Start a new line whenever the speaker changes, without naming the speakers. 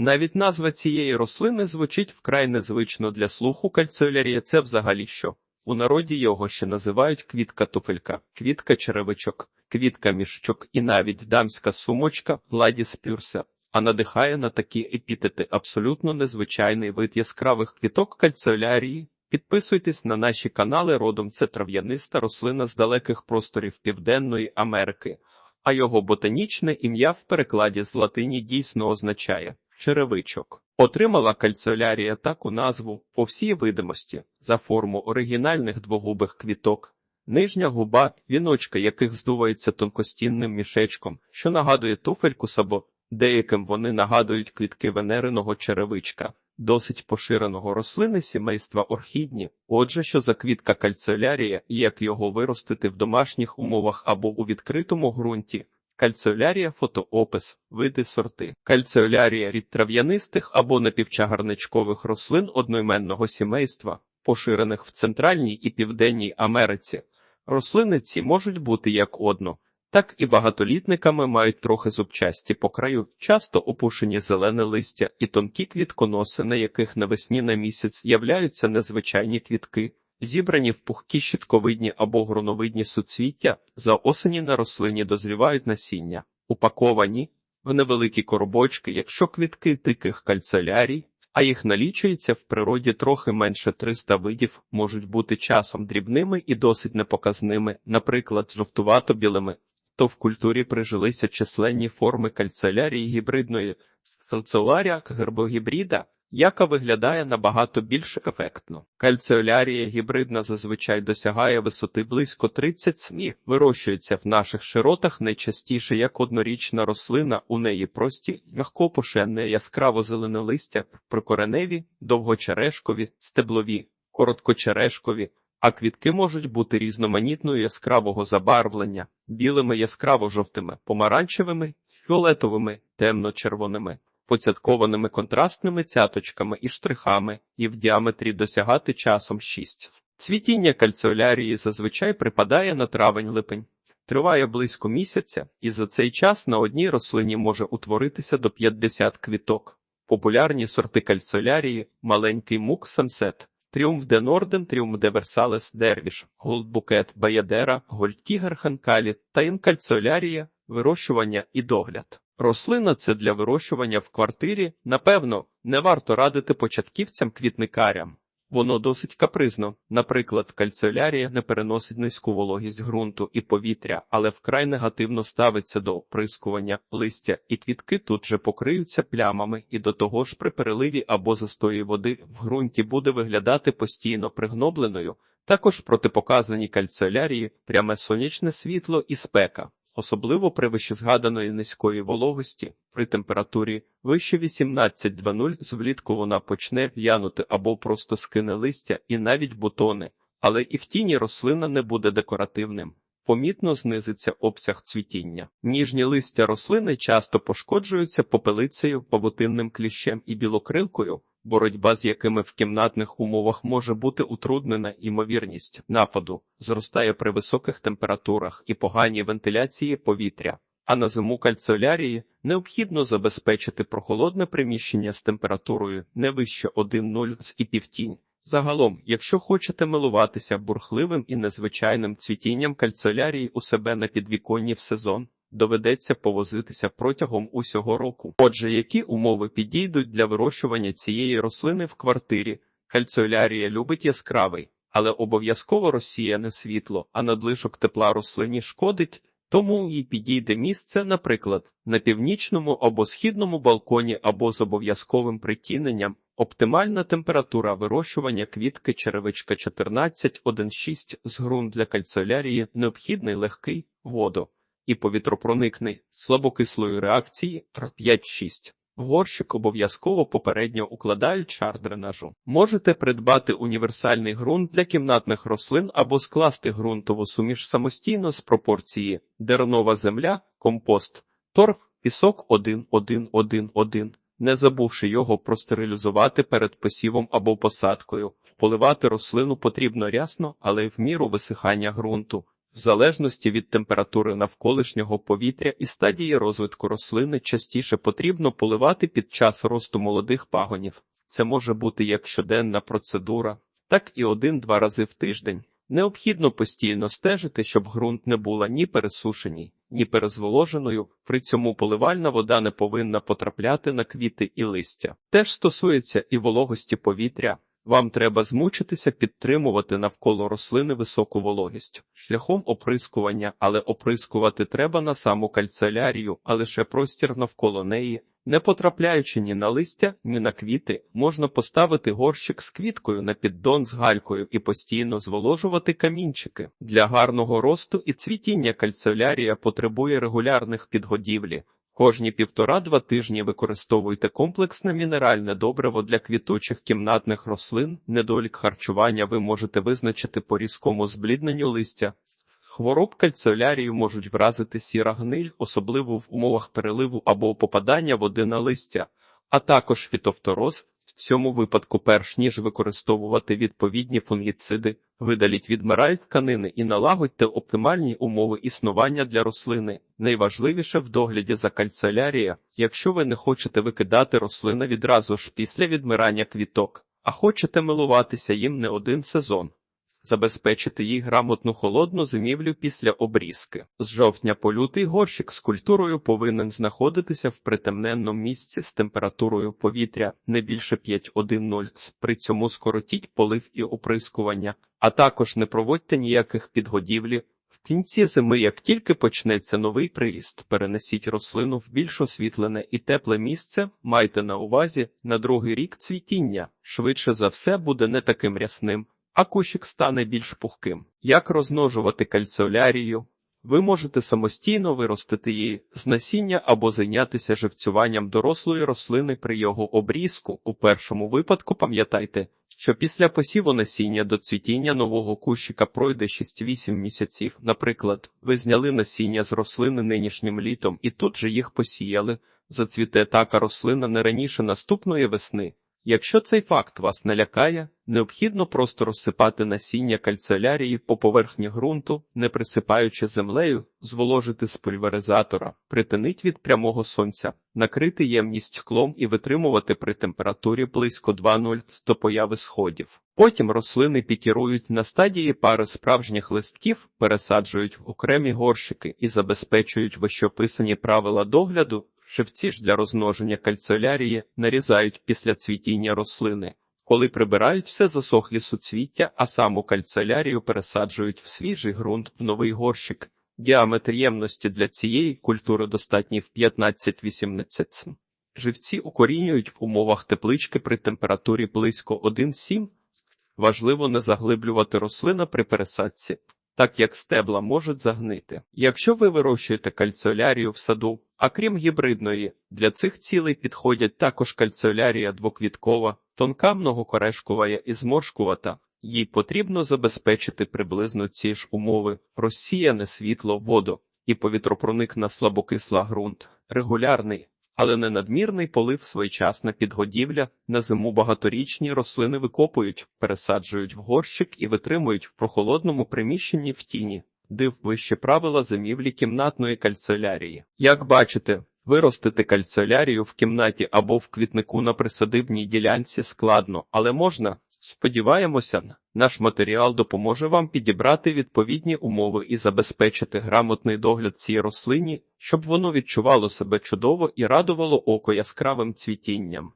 Навіть назва цієї рослини звучить вкрай незвично для слуху кальціолярія. Це взагалі що? У народі його ще називають квітка туфелька, квітка черевичок, квітка мішчок і навіть дамська сумочка ладіс пюрся. А надихає на такі епітети абсолютно незвичайний вид яскравих квіток кальціолярії. Підписуйтесь на наші канали родом це трав'яниста рослина з далеких просторів Південної Америки, а його ботанічне ім'я в перекладі з латині дійсно означає черевичок. Отримала кальціолярія таку назву по всій видимості за форму оригінальних двогубих квіток. Нижня губа, віночка яких здувається тонкостінним мішечком, що нагадує туфельку сабо, деяким вони нагадують квітки венериного черевичка, досить поширеного рослини сімейства орхідні. Отже, що за квітка кальціолярія і як його виростити в домашніх умовах або у відкритому ґрунті. Кальціолярія фотоопис, види сорти. Кальціолярія рід трав'янистих або напівчагарничкових рослин одноіменного сімейства, поширених в Центральній і Південній Америці. Рослини ці можуть бути як одно, так і багатолітниками мають трохи зубчасті по краю, часто опушені зелене листя і тонкі квітконоси, на яких навесні на місяць являються незвичайні квітки. Зібрані в пухкі щитковидні або груновидні суцвіття, за осені на рослині дозрівають насіння, упаковані в невеликі коробочки, якщо квітки диких кальцелярій, а їх налічується в природі трохи менше 300 видів, можуть бути часом дрібними і досить непоказними, наприклад, жовтувато-білими, то в культурі прижилися численні форми кальцелярії гібридної, санцеларія гербогібріда, яка виглядає набагато більш ефектно. Кальціолярія гібридна зазвичай досягає висоти близько 30 см, вирощується в наших широтах найчастіше як однорічна рослина, у неї прості, м'якопошенне яскраво зелене листя, прикореневі, довгочерешкові, стеблові, короткочерешкові, а квітки можуть бути різноманітного яскравого забарвлення, білими яскраво-жовтими, помаранчевими, фіолетовими, темно-червоними поцяткованими контрастними цяточками і штрихами, і в діаметрі досягати часом 6. Цвітіння кальціолярії зазвичай припадає на травень-липень. Триває близько місяця, і за цей час на одній рослині може утворитися до 50 квіток. Популярні сорти кальціолярії маленький мук сансет, тріумф де Норден, тріумф де Версалес Дервіш, Голдбукет, Баядера, Гольтігер Ханкалі та інкальціолярія, вирощування і догляд. Рослина це для вирощування в квартирі. Напевно, не варто радити початківцям квітникарям. Воно досить капризно. Наприклад, кальціолярія не переносить низьку вологість ґрунту і повітря, але вкрай негативно ставиться до оприскування листя, і квітки тут же покриються плямами, і до того ж при переливі або застої води в ґрунті буде виглядати постійно пригнобленою. Також протипоказані кальціолярії пряме сонячне світло і спека особливо при вищезгаданої низької вологості, при температурі вище 18-20 влітку вона почне в'янути або просто скине листя і навіть бутони, але і в тіні рослина не буде декоративним. Помітно знизиться обсяг цвітіння. Ніжні листя рослини часто пошкоджуються попелицею, павутинним кліщем і білокрилкою, боротьба з якими в кімнатних умовах може бути утруднена ймовірність нападу, зростає при високих температурах і поганій вентиляції повітря. А на зиму кальціолярії необхідно забезпечити прохолодне приміщення з температурою не вище 1,0 і півтінь. Загалом, якщо хочете милуватися бурхливим і незвичайним цвітінням кальціолярії у себе на підвіконні в сезон, доведеться повозитися протягом усього року. Отже, які умови підійдуть для вирощування цієї рослини в квартирі? Кальціолярія любить яскравий, але обов'язково розсіяне світло, а надлишок тепла рослині шкодить. Тому їй підійде місце, наприклад, на північному або східному балконі або з обов'язковим притіненням, оптимальна температура вирощування квітки черевичка 14,1,6 з ґрунт для кальціолярії необхідний легкий воду і повітропроникний слабокислої реакції R5-6. Горщик обов'язково попередньо укладають шар дренажу. Можете придбати універсальний ґрунт для кімнатних рослин або скласти ґрунтову суміш самостійно з пропорції дернова земля, компост, торф, пісок 1-1-1-1, не забувши його простерилізувати перед посівом або посадкою. Поливати рослину потрібно рясно, але в міру висихання ґрунту. В залежності від температури навколишнього повітря і стадії розвитку рослини частіше потрібно поливати під час росту молодих пагонів. Це може бути як щоденна процедура, так і один-два рази в тиждень. Необхідно постійно стежити, щоб ґрунт не була ні пересушеній, ні перезволоженою, при цьому поливальна вода не повинна потрапляти на квіти і листя. Теж стосується і вологості повітря. Вам треба змучитися підтримувати навколо рослини високу вологість шляхом оприскування, але оприскувати треба на саму кальцелярію, а лише простір навколо неї. Не потрапляючи ні на листя, ні на квіти, можна поставити горщик з квіткою на піддон з галькою і постійно зволожувати камінчики. Для гарного росту і цвітіння кальцелярія потребує регулярних підгодівлі. Кожні півтора-два тижні використовуйте комплексне мінеральне добриво для квітучих кімнатних рослин. Недолік харчування ви можете визначити по різкому зблідненню листя. Хвороб кальцелярію можуть вразити сіра гниль, особливо в умовах переливу або попадання води на листя, а також фітофтороз. В цьому випадку, перш ніж використовувати відповідні фунгіциди, видаліть відмираль тканини і налагодьте оптимальні умови існування для рослини. Найважливіше в догляді за кальцелярія, якщо ви не хочете викидати рослини відразу ж після відмирання квіток, а хочете милуватися їм не один сезон. Забезпечити їй грамотну холодну зимівлю після обрізки. З жовтня по лютий горщик з культурою повинен знаходитися в притемненному місці з температурою повітря не більше 5,1,0. При цьому скоротіть полив і оприскування, а також не проводьте ніяких підгодівлі. В кінці зими, як тільки почнеться новий приріст, перенесіть рослину в більш освітлене і тепле місце, майте на увазі на другий рік цвітіння, швидше за все буде не таким рясним а кущик стане більш пухким. Як розмножувати кальціолярію? Ви можете самостійно виростити її з насіння або зайнятися живцюванням дорослої рослини при його обрізку. У першому випадку пам'ятайте, що після посіву насіння до цвітіння нового кущика пройде 6-8 місяців. Наприклад, ви зняли насіння з рослини нинішнім літом і тут же їх посіяли. Зацвіте така рослина не раніше наступної весни. Якщо цей факт вас не лякає, необхідно просто розсипати насіння кальцелярії по поверхні ґрунту, не присипаючи землею, зволожити з пульверизатора, притинить від прямого сонця, накрити ємність клом і витримувати при температурі близько 2,0 до появи сходів. Потім рослини пікірують на стадії пари справжніх листків, пересаджують в окремі горщики і забезпечують вищописані правила догляду. Шевці ж для розмноження кальцелярії нарізають після цвітіння рослини, коли прибирають все засохлі суцвіття, а саму кальцелярію пересаджують в свіжий ґрунт в новий горщик. Діаметр ємності для цієї культури достатній в 15-18 Живці укорінюють в умовах теплички при температурі близько 1,7. Важливо не заглиблювати рослина при пересадці, так як стебла можуть загнити. Якщо ви вирощуєте кальцелярію в саду, а крім гібридної, для цих цілей підходять також кальцелярія двоквіткова, тонка многокорешкова і зморшкувата. Їй потрібно забезпечити приблизно ці ж умови, розсіяне світло, воду і повітропроник на слабокисла ґрунт, регулярний, але не надмірний полив своєчасна підгодівля, на зиму багаторічні рослини викопують, пересаджують в горщик і витримують в прохолодному приміщенні в тіні. Див вище правила зимівлі кімнатної кальцелярії. Як бачите, виростити кальцелярію в кімнаті або в квітнику на присадибній ділянці складно, але можна. Сподіваємося, наш матеріал допоможе вам підібрати відповідні умови і забезпечити грамотний догляд цій рослині, щоб воно відчувало себе чудово і радувало око яскравим цвітінням.